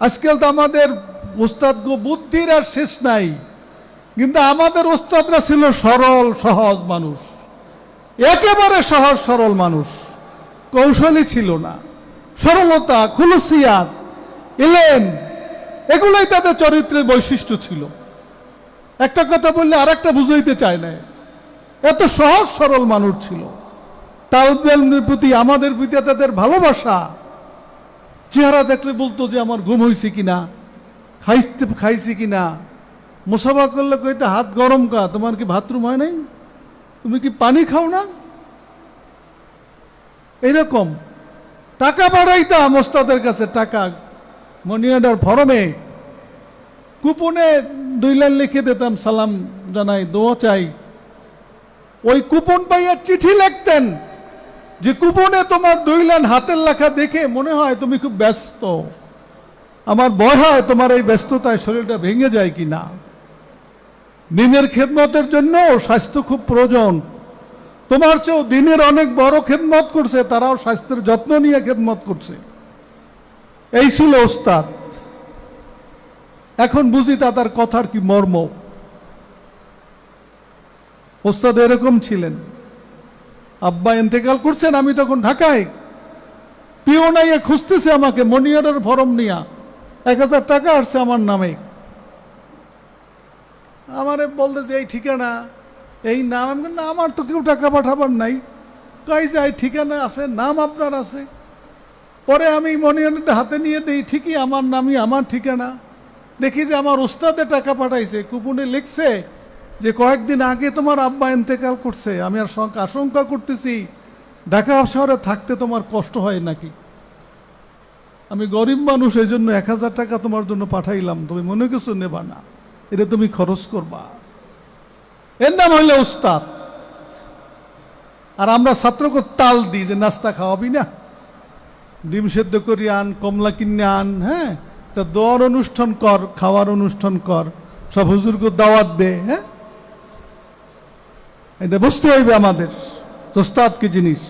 আজকাল তো আমাদের উস্তাদ বুদ্ধির আর শেষ নাই। কিন্তু আমাদের উস্তাদরা ছিল সরল, সহজ মানুষ। একেবারে সহজ, সরল মানুষ। কৌশলী ছিল না। সরলতা, খুলুসিয়াত এলেন এগুলোই তাদের চরিত্রের বৈশিষ্ট্য ছিল। একটা কথা বললে আর একটা বুঝাইতে চায় না। এত সহজ, সরল মানুষ ছিল। তালবেলের প্রতি, আমাদের প্রতি তাদের ভালোবাসা চেহারা দেখলে বলতো যে আমার ঘুম হয়েছে কিনা, খাইতে খাইছি কিনা। মোসাফা করলে কইতে, হাত গরম কা, তোমার কি বাথরুম হয় নাই? তুমি কি পানি খাও না? এইরকম টাকা বাড়াইতাম ওস্তাদের কাছে, টাকা মনিয়াডার ফরমে কুপনে দুই লাইন লিখে দিতাম, সালাম জানাই, দোয়া চাই। ওই কুপন পাইয়া চিঠি লিখতেন। যে কুপনে তোমার দুই লাইন হাতের লেখা দেখে মনে হয় তুমি খুব ব্যস্ত। আমার ভয় হয় তোমার এই ব্যস্ততায় শরীরটা ভেঙে যায় কি না দিনের খেদমতের জন্য স্বাস্থ্য খুব প্রয়োজন। তোমার চেয়েও দিনের অনেক বড় খেদমত করছে, তারাও স্বাস্থ্যের যত্ন নিয়ে খেদমত করছে। এই ছিল ওস্তাদ। এখন বুঝি তার কথার কি মর্ম। ওস্তাদ এরকম ছিলেন। আব্বা ইন্তেকাল করছেন, আমি তখন ঢাকায়। পিও নাইয়ে খুঁজতেছে আমাকে, মনিয়ারের ফরম নিয়া। এক হাজার টাকা আসছে আমার নামে। আমারে বলতে যে, এই ঠিকানা, এই নাম, আমি না, আমার তো কেউ টাকা পাঠাবার নাই। কই যায়, ঠিকানা আছে, নাম আপনার আছে। পরে আমি মনিয়ারটা হাতে নিয়ে দিই, ঠিকই আমার নামই, আমার ঠিকানা। দেখি যে আমার উস্তাদে টাকা পাঠাইছে, কুপনে লিখছে যে কয়েকদিন আগে তোমার আব্বা ইন্তেকাল করছে, আমি আর শঙ্কা- আশঙ্কা করতেছি, ঢাকা শহরে থাকতে তোমার কষ্ট হয় নাকি? আমি গরিব মানুষ এই জন্য এক হাজার টাকা তোমার জন্য পাঠাইলাম, তুমি মনে কিছু নেবা না, এটা তুমি খরচ করবা। এর নাম হইলে উস্তাদ। আর আমরা ছাত্রকে তাল দিই যে নাস্তা খাওয়াবি না। ডিম সেদ্ধ করি আন, কমলা কিনে আন হ্যাঁ? তা দোয়ার অনুষ্ঠান কর, খাওয়ার অনুষ্ঠান কর, সব হুজুরকে দাওয়াত দে হ্যাঁ? এটা বুঝতে হইবে আমাদের। দোস্তাদ কি জিনিস?